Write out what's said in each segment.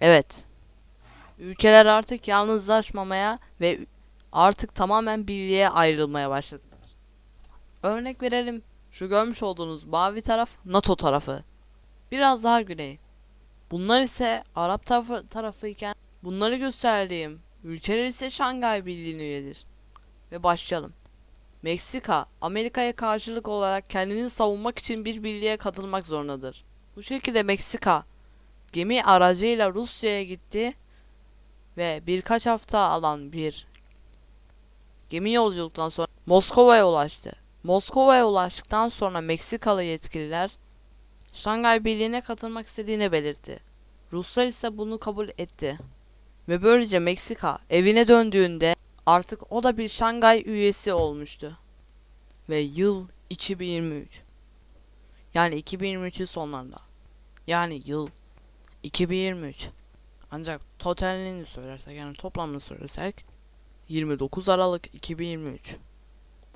Evet. Ülkeler artık yalnızlaşmamaya ve artık tamamen birliğe ayrılmaya başladılar. Örnek verelim. Şu görmüş olduğunuz mavi taraf NATO tarafı. Biraz daha güney. Bunlar ise Arap tarafı, tarafı iken bunları gösterdiğim ülkeler ise Şangay Birliği'ne üyedir. Ve başlayalım. Meksika, Amerika'ya karşılık olarak kendini savunmak için bir birliğe katılmak zorundadır. Bu şekilde Meksika gemi aracıyla Rusya'ya gitti ve birkaç hafta alan bir gemi yolculuktan sonra Moskova'ya ulaştı. Moskova'ya ulaştıktan sonra Meksikalı yetkililer Şangay Birliği'ne katılmak istediğini belirtti. Ruslar ise bunu kabul etti. Ve böylece Meksika evine döndüğünde artık o da bir Şangay üyesi olmuştu. Ve yıl 2023. Yani 2023'ün sonlarında. Yani yıl 2023. Ancak totalini söylersek yani toplamını söylersek 29 Aralık 2023.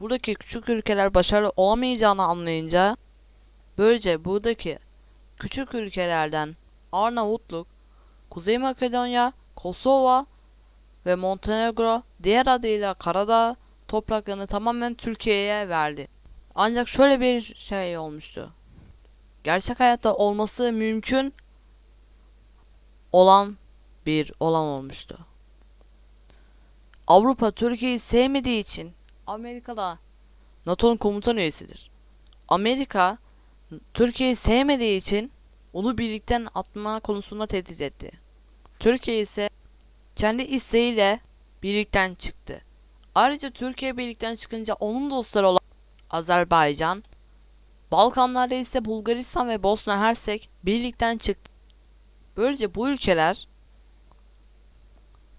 Buradaki küçük ülkeler başarılı olamayacağını anlayınca böylece buradaki küçük ülkelerden Arnavutluk, Kuzey Makedonya, Kosova ve Montenegro diğer adıyla Karadağ topraklarını tamamen Türkiye'ye verdi. Ancak şöyle bir şey olmuştu. Gerçek hayatta olması mümkün olan bir olan olmuştu. Avrupa Türkiye'yi sevmediği için Amerika'da NATO'nun komutan üyesidir. Amerika Türkiye'yi sevmediği için onu birlikten atma konusunda tehdit etti. Türkiye ise kendi isteğiyle birlikten çıktı. Ayrıca Türkiye birlikten çıkınca onun dostları olan Azerbaycan, Balkanlarda ise Bulgaristan ve Bosna Hersek birlikten çıktı. Böylece bu ülkeler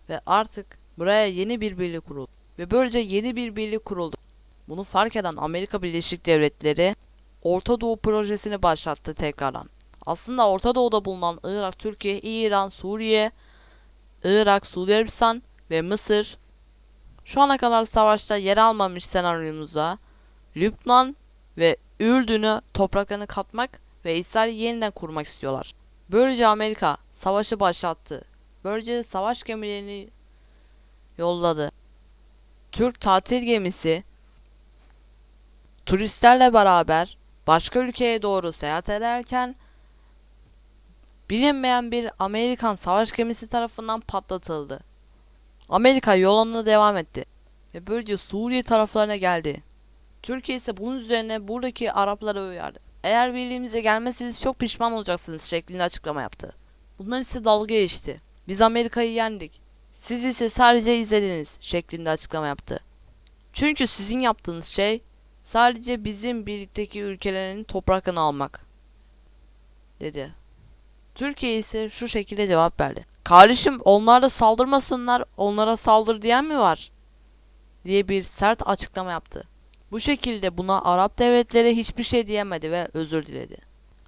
ve artık buraya yeni bir birlik kuruldu. Ve böylece yeni bir birlik kuruldu. Bunu fark eden Amerika Birleşik Devletleri Orta Doğu projesini başlattı tekrardan. Aslında Orta Doğu'da bulunan Irak, Türkiye, İran, Suriye, Irak, Suudi Arabistan ve Mısır şu ana kadar savaşta yer almamış senaryomuzda Lübnan ve Ürdün'ü topraklarını katmak ve İsrail'i yeniden kurmak istiyorlar. Böylece Amerika savaşı başlattı. Böylece savaş gemilerini yolladı. Türk tatil gemisi turistlerle beraber başka ülkeye doğru seyahat ederken bilinmeyen bir Amerikan savaş gemisi tarafından patlatıldı. Amerika yoluna devam etti ve böylece Suriye taraflarına geldi. Türkiye ise bunun üzerine buradaki Araplara uyardı. Eğer birliğimize gelmezseniz çok pişman olacaksınız şeklinde açıklama yaptı. Bunlar ise dalga geçti. Biz Amerika'yı yendik. Siz ise sadece izlediniz şeklinde açıklama yaptı. Çünkü sizin yaptığınız şey sadece bizim birlikteki ülkelerin topraklarını almak dedi. Türkiye ise şu şekilde cevap verdi. Kardeşim onlar da saldırmasınlar onlara saldır diyen mi var? diye bir sert açıklama yaptı. Bu şekilde buna Arap devletleri hiçbir şey diyemedi ve özür diledi.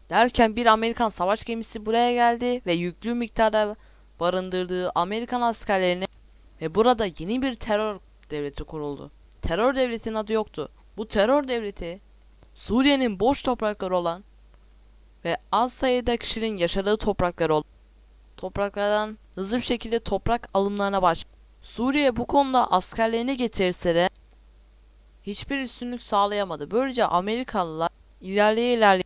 Derken bir Amerikan savaş gemisi buraya geldi ve yüklü miktarda barındırdığı Amerikan askerlerini ve burada yeni bir terör devleti kuruldu. Terör devletinin adı yoktu. Bu terör devleti Suriye'nin boş toprakları olan ve az sayıda kişinin yaşadığı toprakları olan topraklardan hızlı bir şekilde toprak alımlarına başladı. Suriye bu konuda askerlerini getirse de hiçbir üstünlük sağlayamadı. Böylece Amerikalılar ilerleye ilerleye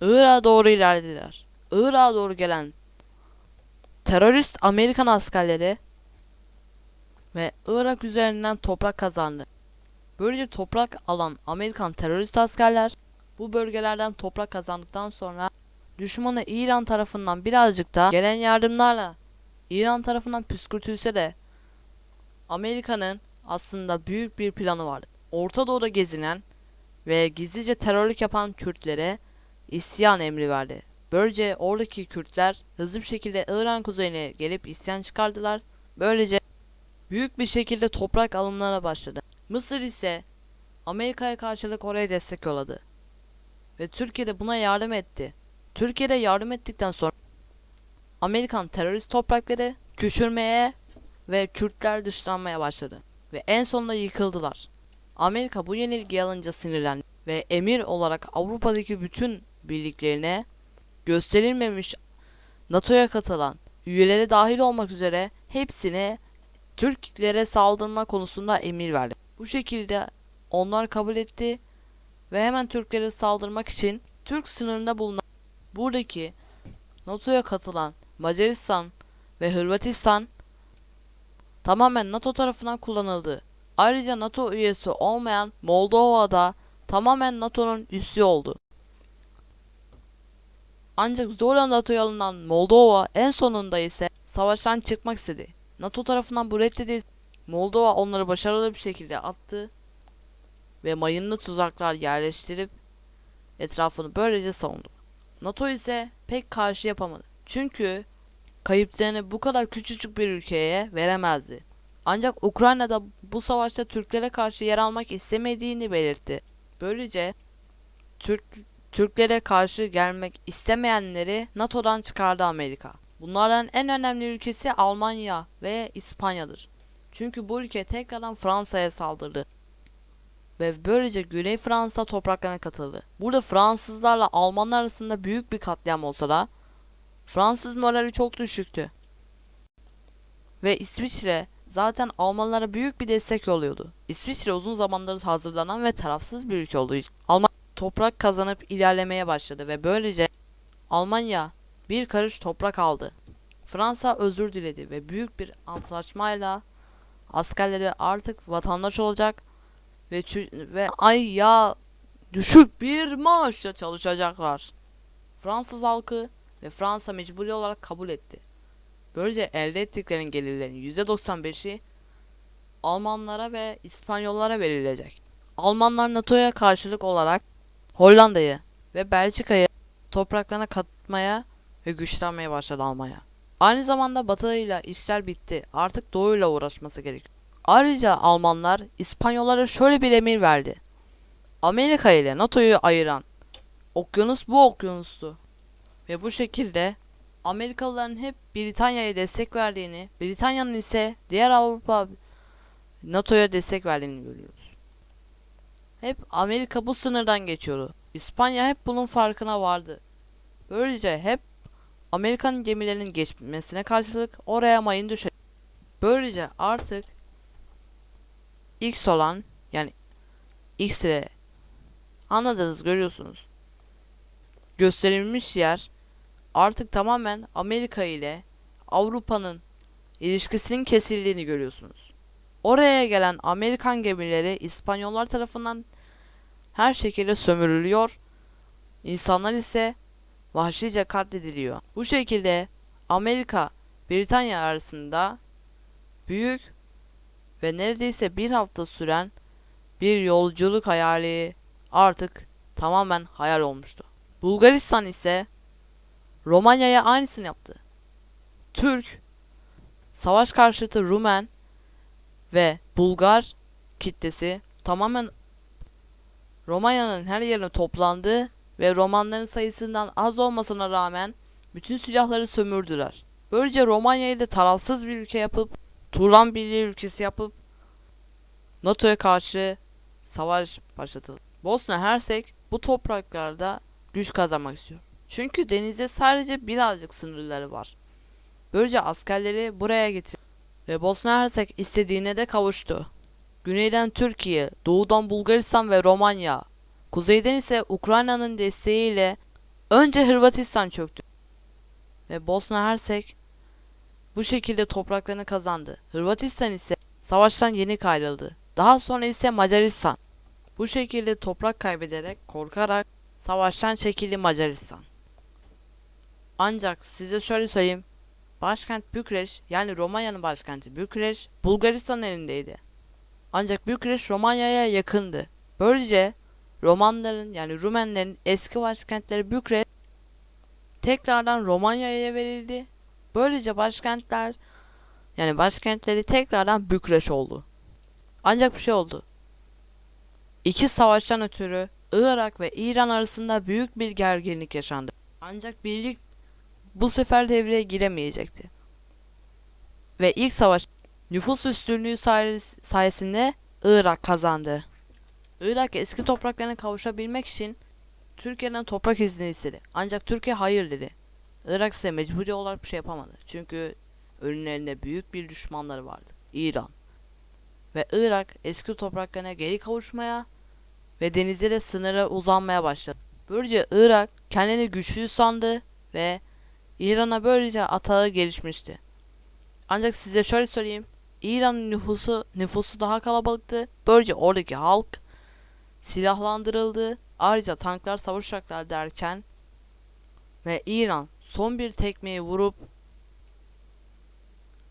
Irak'a doğru ilerlediler. Irak'a doğru gelen terörist Amerikan askerleri ve Irak üzerinden toprak kazandı. Böylece toprak alan Amerikan terörist askerler bu bölgelerden toprak kazandıktan sonra düşmanı İran tarafından birazcık da gelen yardımlarla İran tarafından püskürtülse de Amerika'nın aslında büyük bir planı vardı. Orta Doğu'da gezinen ve gizlice terörlük yapan Kürtlere isyan emri verdi. Böylece oradaki Kürtler hızlı bir şekilde İran kuzeyine gelip isyan çıkardılar. Böylece büyük bir şekilde toprak alımlarına başladı. Mısır ise Amerika'ya karşılık oraya destek yolladı. Ve Türkiye de buna yardım etti. Türkiye'de yardım ettikten sonra Amerikan terörist toprakları küçülmeye ve Kürtler dışlanmaya başladı. Ve en sonunda yıkıldılar. Amerika bu yenilgiyi alınca sinirlendi ve emir olarak Avrupa'daki bütün birliklerine gösterilmemiş NATO'ya katılan üyeleri dahil olmak üzere hepsine Türklere saldırma konusunda emir verdi. Bu şekilde onlar kabul etti ve hemen Türklere saldırmak için Türk sınırında bulunan buradaki NATO'ya katılan Macaristan ve Hırvatistan tamamen NATO tarafından kullanıldı. Ayrıca NATO üyesi olmayan Moldova'da tamamen NATO'nun üssü oldu. Ancak zorla NATO'ya alınan Moldova en sonunda ise savaştan çıkmak istedi. NATO tarafından bu reddedildi. Moldova onları başarılı bir şekilde attı ve mayınlı tuzaklar yerleştirip etrafını böylece savundu. NATO ise pek karşı yapamadı. Çünkü kayıplarını bu kadar küçücük bir ülkeye veremezdi. Ancak Ukrayna'da bu savaşta Türklere karşı yer almak istemediğini belirtti. Böylece Türk Türklere karşı gelmek istemeyenleri NATO'dan çıkardı Amerika. Bunlardan en önemli ülkesi Almanya ve İspanya'dır. Çünkü bu ülke tekrardan Fransa'ya saldırdı. Ve böylece Güney Fransa topraklarına katıldı. Burada Fransızlarla Almanlar arasında büyük bir katliam olsa da Fransız morali çok düşüktü. Ve İsviçre zaten Almanlara büyük bir destek yolluyordu. İsviçre uzun zamandır hazırlanan ve tarafsız bir ülke olduğu için Alman toprak kazanıp ilerlemeye başladı ve böylece Almanya bir karış toprak aldı. Fransa özür diledi ve büyük bir antlaşmayla askerleri artık vatandaş olacak ve ve ay ya düşük bir maaşla çalışacaklar. Fransız halkı ve Fransa mecburi olarak kabul etti. Böylece elde ettiklerinin gelirlerinin %95'i Almanlara ve İspanyollara verilecek. Almanlar NATO'ya karşılık olarak Hollanda'yı ve Belçika'yı topraklarına katmaya ve güçlenmeye başladı Almanya. Aynı zamanda Batı'yla işler bitti. Artık Doğu'yla uğraşması gerekiyor. Ayrıca Almanlar İspanyollara şöyle bir emir verdi. Amerika ile NATO'yu ayıran okyanus bu okyanustu. Ve bu şekilde Amerikalıların hep Britanya'ya destek verdiğini, Britanya'nın ise diğer Avrupa NATO'ya destek verdiğini görüyoruz. Hep Amerika bu sınırdan geçiyordu. İspanya hep bunun farkına vardı. Böylece hep Amerikan gemilerinin geçmesine karşılık oraya mayın düşer. Böylece artık X olan yani X ile anladınız görüyorsunuz. Gösterilmiş yer artık tamamen Amerika ile Avrupa'nın ilişkisinin kesildiğini görüyorsunuz. Oraya gelen Amerikan gemileri İspanyollar tarafından her şekilde sömürülüyor. İnsanlar ise vahşice katlediliyor. Bu şekilde Amerika Britanya arasında büyük ve neredeyse bir hafta süren bir yolculuk hayali artık tamamen hayal olmuştu. Bulgaristan ise Romanya'ya aynısını yaptı. Türk, savaş karşıtı Rumen ve Bulgar kitlesi tamamen Romanya'nın her yerine toplandı ve Romanların sayısından az olmasına rağmen bütün silahları sömürdüler. Böylece Romanya'yı da tarafsız bir ülke yapıp Turan Birliği ülkesi yapıp NATO'ya karşı savaş başlatıldı. Bosna Hersek bu topraklarda güç kazanmak istiyor. Çünkü denizde sadece birazcık sınırları var. Böylece askerleri buraya getir ve Bosna Hersek istediğine de kavuştu. Güneyden Türkiye, doğudan Bulgaristan ve Romanya, kuzeyden ise Ukrayna'nın desteğiyle önce Hırvatistan çöktü. Ve Bosna Hersek bu şekilde topraklarını kazandı. Hırvatistan ise savaştan yeni kayrıldı. Daha sonra ise Macaristan. Bu şekilde toprak kaybederek, korkarak savaştan çekildi Macaristan. Ancak size şöyle söyleyeyim. Başkent Bükreş yani Romanya'nın başkenti Bükreş Bulgaristan elindeydi. Ancak Bükreş Romanya'ya yakındı. Böylece Romanların yani Rumenlerin eski başkentleri Bükreş tekrardan Romanya'ya verildi. Böylece başkentler yani başkentleri tekrardan Bükreş oldu. Ancak bir şey oldu. İki savaştan ötürü Irak ve İran arasında büyük bir gerginlik yaşandı. Ancak birlik bu sefer devreye giremeyecekti. Ve ilk savaş nüfus üstünlüğü sayes- sayesinde Irak kazandı. Irak eski topraklarına kavuşabilmek için Türkiye'den toprak izni istedi. Ancak Türkiye hayır dedi. Irak ise mecburi olarak bir şey yapamadı. Çünkü önlerinde büyük bir düşmanları vardı. İran. Ve Irak eski topraklarına geri kavuşmaya ve denize de sınırı uzanmaya başladı. Böylece Irak kendini güçlü sandı ve İran'a böylece atağı gelişmişti. Ancak size şöyle söyleyeyim. İran'ın nüfusu nüfusu daha kalabalıktı. Böylece oradaki halk silahlandırıldı. Ayrıca tanklar, savaş uçaklar derken ve İran son bir tekmeyi vurup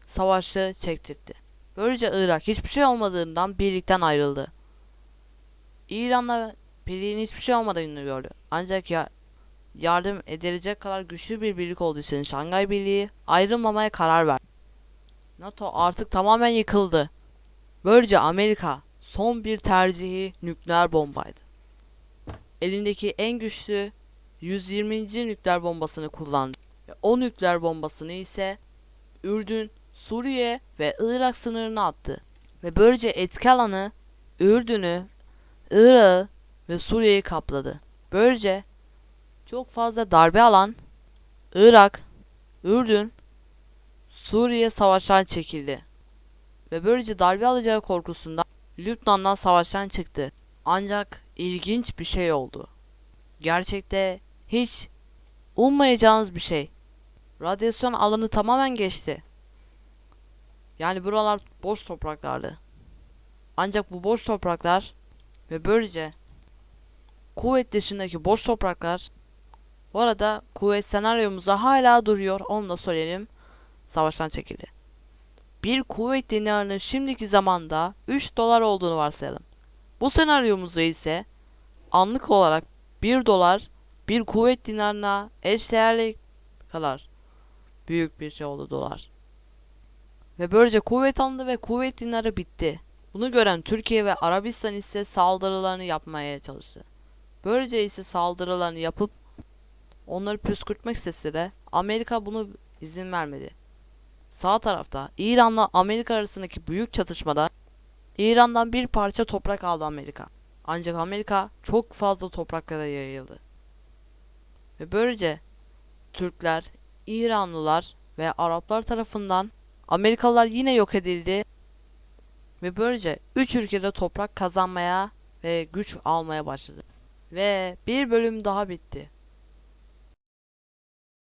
savaşı çektirdi. Böylece Irak hiçbir şey olmadığından birlikten ayrıldı. İran'la birliğin hiçbir şey olmadığını gördü. Ancak ya yardım edilecek kadar güçlü bir birlik olduğu için Şangay Birliği ayrılmamaya karar verdi. NATO artık tamamen yıkıldı. Böylece Amerika son bir tercihi nükleer bombaydı. Elindeki en güçlü 120. nükleer bombasını kullandı. Ve o nükleer bombasını ise Ürdün, Suriye ve Irak sınırına attı. Ve böylece etki alanı Ürdün'ü, Irak'ı ve Suriye'yi kapladı. Böylece çok fazla darbe alan Irak, Ürdün, Suriye savaştan çekildi. Ve böylece darbe alacağı korkusundan Lübnan'dan savaştan çıktı. Ancak ilginç bir şey oldu. Gerçekte hiç ummayacağınız bir şey. Radyasyon alanı tamamen geçti. Yani buralar boş topraklardı. Ancak bu boş topraklar ve böylece kuvvet dışındaki boş topraklar bu arada kuvvet senaryomuzda hala duruyor onu da söyleyelim. Savaştan çekildi. Bir kuvvet dinarının şimdiki zamanda 3 dolar olduğunu varsayalım. Bu senaryomuzda ise anlık olarak 1 dolar bir kuvvet dinarına eşdeğerli kadar büyük bir şey oldu dolar. Ve böylece kuvvet alındı ve kuvvet dinarı bitti. Bunu gören Türkiye ve Arabistan ise saldırılarını yapmaya çalıştı. Böylece ise saldırılarını yapıp onları püskürtmek istese de Amerika bunu izin vermedi. Sağ tarafta İran'la Amerika arasındaki büyük çatışmada İran'dan bir parça toprak aldı Amerika. Ancak Amerika çok fazla topraklara yayıldı. Ve böylece Türkler, İranlılar ve Araplar tarafından Amerikalılar yine yok edildi ve böylece 3 ülkede toprak kazanmaya ve güç almaya başladı. Ve bir bölüm daha bitti.